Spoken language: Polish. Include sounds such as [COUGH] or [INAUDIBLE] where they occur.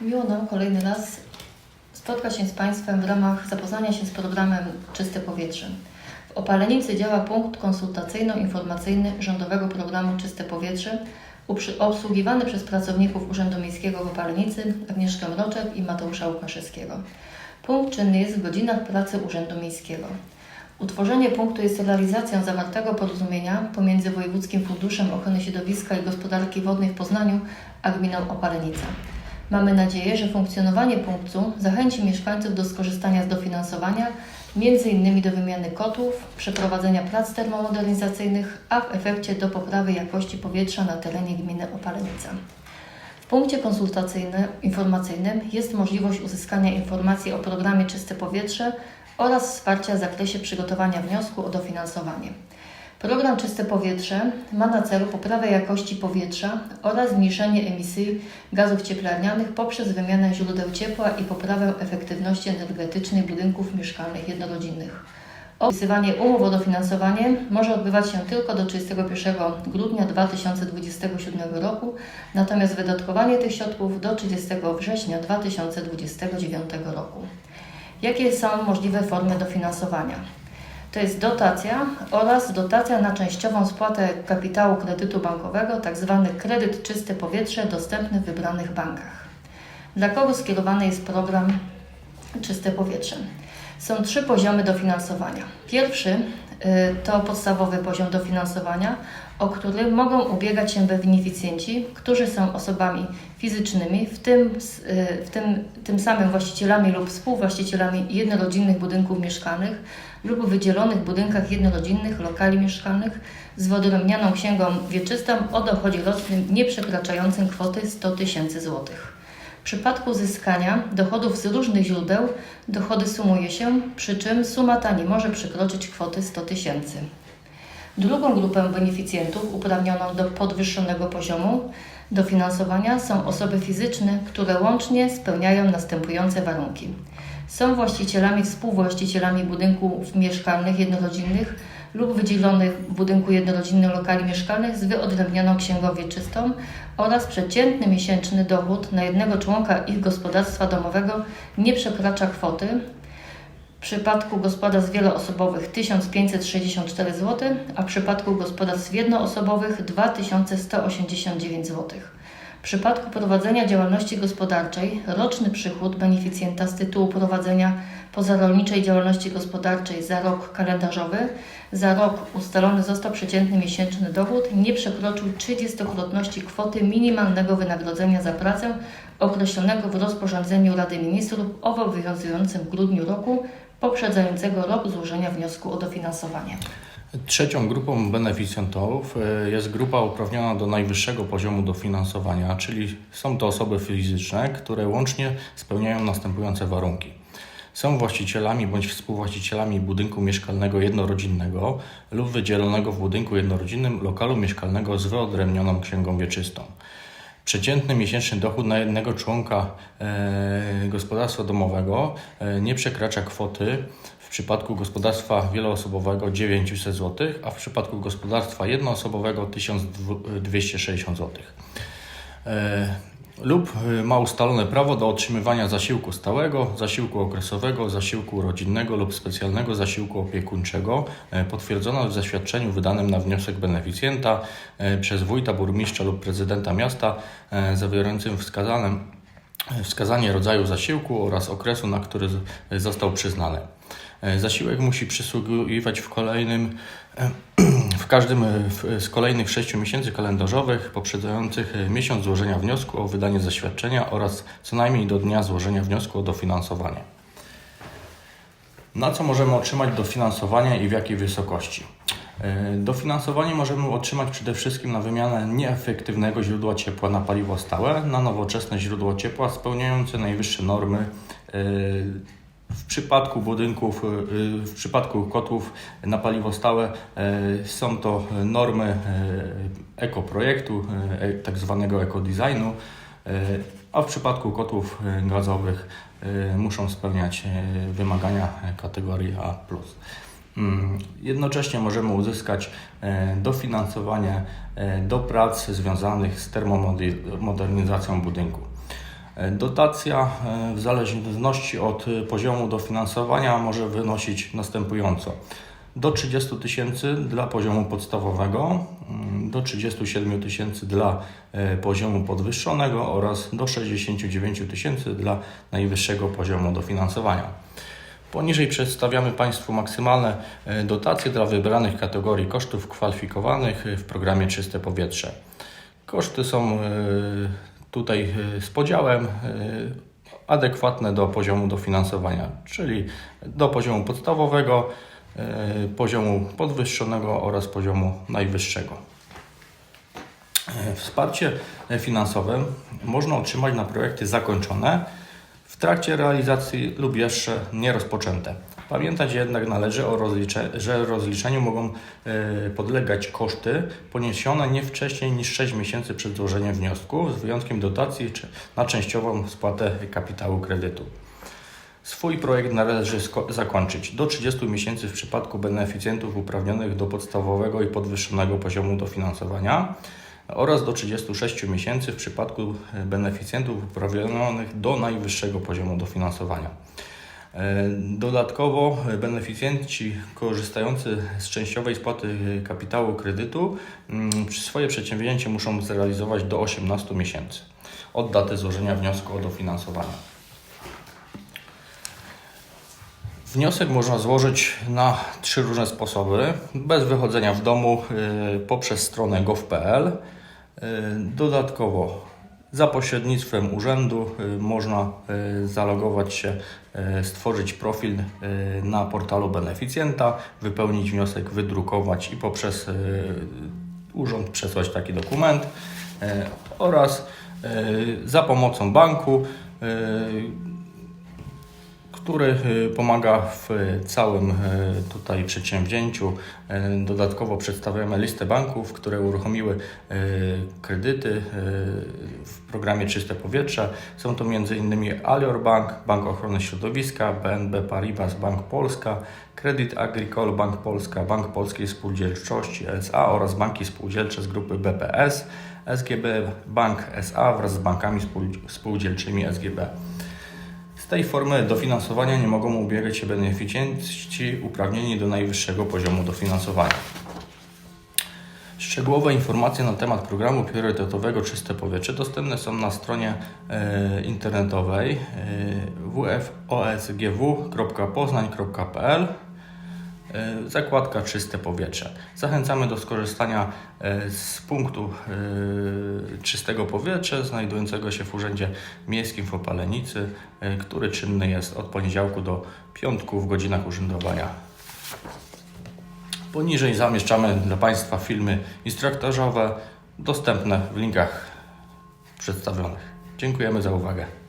Miło nam kolejny raz spotkać się z Państwem w ramach zapoznania się z programem Czyste Powietrze. W Opalenicy działa punkt konsultacyjno-informacyjny rządowego programu Czyste Powietrze, obsługiwany przez pracowników Urzędu Miejskiego w Opalenicy Agnieszkę Mroczek i Mateusza Łukaszewskiego. Punkt czynny jest w godzinach pracy Urzędu Miejskiego. Utworzenie punktu jest realizacją zawartego porozumienia pomiędzy Wojewódzkim Funduszem Ochrony Środowiska i Gospodarki Wodnej w Poznaniu a gminą Opalenica. Mamy nadzieję, że funkcjonowanie punktu zachęci mieszkańców do skorzystania z dofinansowania, m.in. do wymiany kotłów, przeprowadzenia prac termomodernizacyjnych, a w efekcie do poprawy jakości powietrza na terenie gminy Opalenica. W punkcie konsultacyjno-informacyjnym jest możliwość uzyskania informacji o programie Czyste Powietrze oraz wsparcia w zakresie przygotowania wniosku o dofinansowanie. Program Czyste Powietrze ma na celu poprawę jakości powietrza oraz zmniejszenie emisji gazów cieplarnianych poprzez wymianę źródeł ciepła i poprawę efektywności energetycznej budynków mieszkalnych jednorodzinnych. Opisywanie umów o dofinansowanie może odbywać się tylko do 31 grudnia 2027 roku, natomiast wydatkowanie tych środków do 30 września 2029 roku. Jakie są możliwe formy dofinansowania? To jest dotacja oraz dotacja na częściową spłatę kapitału kredytu bankowego, tzw. kredyt czyste powietrze dostępny w wybranych bankach. Dla kogo skierowany jest program Czyste Powietrze? Są trzy poziomy dofinansowania. Pierwszy to podstawowy poziom dofinansowania, o który mogą ubiegać się beneficjenci, którzy są osobami fizycznymi, w tym, y, w tym, tym samym właścicielami lub współwłaścicielami jednorodzinnych budynków mieszkalnych lub wydzielonych budynkach jednorodzinnych lokali mieszkalnych z wyodrębnioną księgą wieczystą o dochodzie rocznym nieprzekraczającym kwoty 100 tysięcy złotych. W przypadku uzyskania dochodów z różnych źródeł dochody sumuje się, przy czym suma ta nie może przekroczyć kwoty 100 tysięcy. Drugą grupę beneficjentów uprawnioną do podwyższonego poziomu dofinansowania są osoby fizyczne, które łącznie spełniają następujące warunki. Są właścicielami, współwłaścicielami budynków mieszkalnych jednorodzinnych lub wydzielonych w budynku jednorodzinnym lokali mieszkalnych z wyodrębnioną księgą wieczystą oraz przeciętny miesięczny dochód na jednego członka ich gospodarstwa domowego nie przekracza kwoty w przypadku gospodarstw wieloosobowych 1564 zł, a w przypadku gospodarstw jednoosobowych 2189 zł. W przypadku prowadzenia działalności gospodarczej roczny przychód beneficjenta z tytułu prowadzenia pozarolniczej działalności gospodarczej za rok kalendarzowy za rok ustalony został przeciętny miesięczny dochód nie przekroczył 30-krotności kwoty minimalnego wynagrodzenia za pracę określonego w rozporządzeniu Rady Ministrów obowiązującym w grudniu roku poprzedzającego rok złożenia wniosku o dofinansowanie. Trzecią grupą beneficjentów e, jest grupa uprawniona do najwyższego poziomu dofinansowania, czyli są to osoby fizyczne, które łącznie spełniają następujące warunki. Są właścicielami bądź współwłaścicielami budynku mieszkalnego jednorodzinnego lub wydzielonego w budynku jednorodzinnym lokalu mieszkalnego z wyodrębnioną księgą wieczystą. Przeciętny miesięczny dochód na jednego członka e, gospodarstwa domowego e, nie przekracza kwoty w przypadku gospodarstwa wieloosobowego 900 zł, a w przypadku gospodarstwa jednoosobowego 1260 zł. E, lub e, ma ustalone prawo do otrzymywania zasiłku stałego, zasiłku okresowego, zasiłku rodzinnego lub specjalnego zasiłku opiekuńczego, e, potwierdzono w zaświadczeniu wydanym na wniosek beneficjenta przez wójta, burmistrza lub prezydenta miasta, zawierającym wskazanie rodzaju zasiłku oraz okresu, na który został przyznany. E, Zasiłek musi przysługiwać w kolejnym [CLEARS THROAT] w każdym e, z kolejnych sześciu miesięcy kalendarzowych poprzedzających e, miesiąc złożenia wniosku o wydanie zaświadczenia oraz co najmniej do dnia złożenia wniosku o dofinansowanie. Na co możemy otrzymać dofinansowanie i w jakiej wysokości? E, Dofinansowanie możemy otrzymać przede wszystkim na wymianę nieefektywnego źródła ciepła na paliwo stałe na nowoczesne źródło ciepła spełniające najwyższe normy e, w przypadku budynków, y, w przypadku kotłów na paliwo stałe y, są to normy y, ekoprojektu, y, tak zwanego ekodesignu, y, a w przypadku kotłów y, gazowych y, muszą spełniać y, wymagania kategorii A+. Mm, Jednocześnie możemy uzyskać e, dofinansowanie e, do prac związanych z termomodernizacją budynku. E, Dotacja e, w zależności od e, poziomu dofinansowania może wynosić następująco. Do 30 tysięcy dla poziomu podstawowego, mm, do 37 tysięcy dla poziomu podwyższonego oraz do 69 tysięcy dla najwyższego poziomu dofinansowania. Poniżej przedstawiamy Państwu maksymalne dotacje dla wybranych kategorii kosztów kwalifikowanych w programie Czyste Powietrze. Koszty są tutaj e, z podziałem e, adekwatne do poziomu dofinansowania, czyli do poziomu podstawowego, e, poziomu podwyższonego oraz poziomu najwyższego. Wsparcie finansowe można otrzymać na projekty zakończone, trakcie realizacji lub jeszcze nie rozpoczęte. Pamiętać jednak należy, o rozlicze, że rozliczeniu mogą e, podlegać koszty poniesione nie wcześniej niż 6 miesięcy przed złożeniem wniosku, z wyjątkiem dotacji na częściową spłatę kapitału kredytu. Swój projekt należy zakończyć do 30 miesięcy w przypadku beneficjentów uprawnionych do podstawowego i podwyższonego poziomu dofinansowania oraz do 36 miesięcy w przypadku e, beneficjentów uprawnionych do najwyższego poziomu dofinansowania. E, Dodatkowo e, beneficjenci korzystający z częściowej spłaty kapitału kredytu mm, swoje przedsięwzięcie muszą zrealizować do 18 miesięcy od daty złożenia wniosku o dofinansowanie. Wniosek można złożyć na trzy różne sposoby. Bez wychodzenia w domu y, poprzez stronę gov.pl. Y, Dodatkowo za pośrednictwem urzędu y, można zalogować się, stworzyć profil na portalu beneficjenta, wypełnić wniosek, wydrukować i poprzez urząd przesłać taki dokument oraz za pomocą banku który y, pomaga w całym y, tutaj przedsięwzięciu. Y, Dodatkowo przedstawiamy listę banków, które uruchomiły y, kredyty y, w programie Czyste Powietrze. Są to m.in. Alior Bank, Bank Ochrony Środowiska, BNB Paribas, Bank Polska, Credit Agricole, Bank Polska, Bank Polskiej Spółdzielczości SA oraz banki spółdzielcze z grupy BPS, SGB Bank SA wraz z bankami spół- spółdzielczymi SGB. Tej formy dofinansowania nie mogą ubiegać się beneficjenci uprawnieni do najwyższego poziomu dofinansowania. Szczegółowe informacje na temat programu priorytetowego Czyste Powietrze dostępne są na stronie e, internetowej e, wfosgw.poznań.pl zakładka Czyste Powietrze. Zachęcamy do skorzystania e, z punktu e, Czystego Powietrza znajdującego się w Urzędzie Miejskim w Opalenicy, e, który czynny jest od poniedziałku do piątku w godzinach urzędowania. Poniżej zamieszczamy dla Państwa filmy instruktażowe dostępne w linkach przedstawionych. Dziękujemy za uwagę.